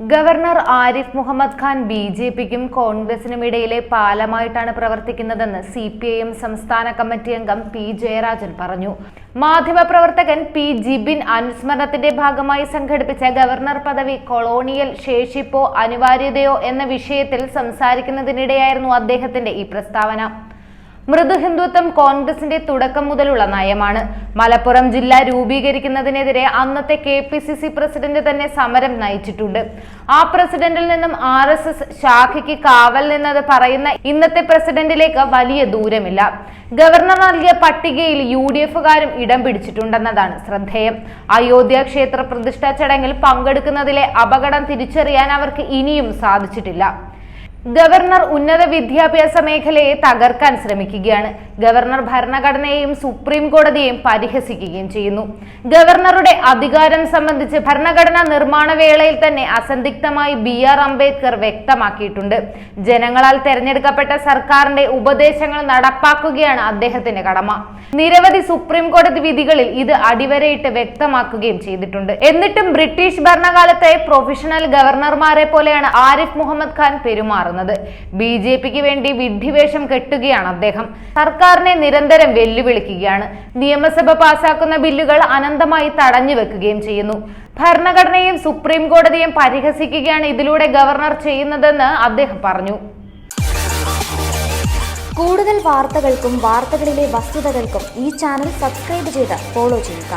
Governor Arif Mohammed Khan B J പിക്കും കോൺഗ്രസിനും ഇടയിലെ പാലമായിട്ടാണ് പ്രവർത്തിക്കുന്നതെന്ന് സി പി ഐ എം സംസ്ഥാന കമ്മിറ്റി അംഗം പി ജയരാജൻ പറഞ്ഞു. മാധ്യമപ്രവർത്തകൻ പി ജിബിൻ അനുസ്മരണത്തിന്റെ ഭാഗമായി സംഘടിപ്പിച്ച ഗവർണർ പദവി കൊളോണിയൽ ശേഷിപ്പോ അനിവാര്യതയോ എന്ന വിഷയത്തിൽ സംസാരിക്കുന്നതിനിടെയായിരുന്നു അദ്ദേഹത്തിന്റെ ഈ പ്രസ്താവന. മൃദു ഹിന്ദുത്വം കോൺഗ്രസിന്റെ തുടക്കം മുതലുള്ള നയമാണ്. മലപ്പുറം ജില്ല രൂപീകരിക്കുന്നതിനെതിരെ അന്നത്തെ K P C C president തന്നെ സമരം നയിച്ചിട്ടുണ്ട്. ആ പ്രസിഡന്റിൽ നിന്നും ആർ എസ് എസ് ശാഖയ്ക്ക് കാവൽ നിന്നത് പറയുന്ന ഇന്നത്തെ പ്രസിഡന്റിലേക്ക് വലിയ ദൂരമില്ല. ഗവർണർ നൽകിയ പട്ടികയിൽ യു ഡി എഫുകാരും ഇടം പിടിച്ചിട്ടുണ്ടെന്നതാണ് ശ്രദ്ധേയം. അയോധ്യ ക്ഷേത്ര പ്രതിഷ്ഠാ ചടങ്ങിൽ പങ്കെടുക്കുന്നതിലെ അപകടം തിരിച്ചറിയാൻ അവർക്ക് ഇനിയും സാധിച്ചിട്ടില്ല. ഗവർണർ ഉന്നത വിദ്യാഭ്യാസ മേഖലയെ തകർക്കാൻ ശ്രമിക്കുകയാണ്. ഗവർണർ ഭരണഘടനയെയും സുപ്രീം കോടതിയെയും പരിഹസിക്കുകയും ചെയ്യുന്നു. ഗവർണറുടെ അധികാരം സംബന്ധിച്ച് ഭരണഘടനാ നിർമ്മാണ വേളയിൽ തന്നെ അസന്ദിഗ്ധമായി ബി ആർ അംബേദ്കർ വ്യക്തമാക്കിയിട്ടുണ്ട്. ജനങ്ങളാൽ തെരഞ്ഞെടുക്കപ്പെട്ട സർക്കാരിന്റെ ഉപദേശങ്ങൾ നടപ്പാക്കുകയാണ് അദ്ദേഹത്തിന്റെ കടമ. നിരവധി സുപ്രീം കോടതി വിധികളിൽ ഇത് അടിവരയിട്ട് വ്യക്തമാക്കുകയും ചെയ്തിട്ടുണ്ട്. എന്നിട്ടും ബ്രിട്ടീഷ് ഭരണകാലത്തെ പ്രൊഫഷണൽ ഗവർണർമാരെ പോലെയാണ് ആരിഫ് മുഹമ്മദ് ഖാൻ പെരുമാറുന്നത്. ബി ജെ പിക്ക് വേണ്ടി വിഡ്ഢിവേഷം കെട്ടുകയാണ് അദ്ദേഹം. സർക്കാരിനെ നിരന്തരം വെല്ലുവിളിക്കുകയാണ്. നിയമസഭ പാസാക്കുന്ന ബില്ലുകൾ അനന്തമായി തടഞ്ഞു വെക്കുകയും ചെയ്യുന്നു. ഭരണഘടനയും സുപ്രീം കോടതിയും പരിഹസിക്കുകയാണ് ഇതിലൂടെ ഗവർണർ ചെയ്യുന്നതെന്ന് അദ്ദേഹം പറഞ്ഞു. കൂടുതൽ വാർത്തകൾക്കും വാർത്തകളിലെ വസ്തുതകൾക്കും ഈ ചാനൽ സബ്സ്ക്രൈബ് ചെയ്ത് ഫോളോ ചെയ്യുക.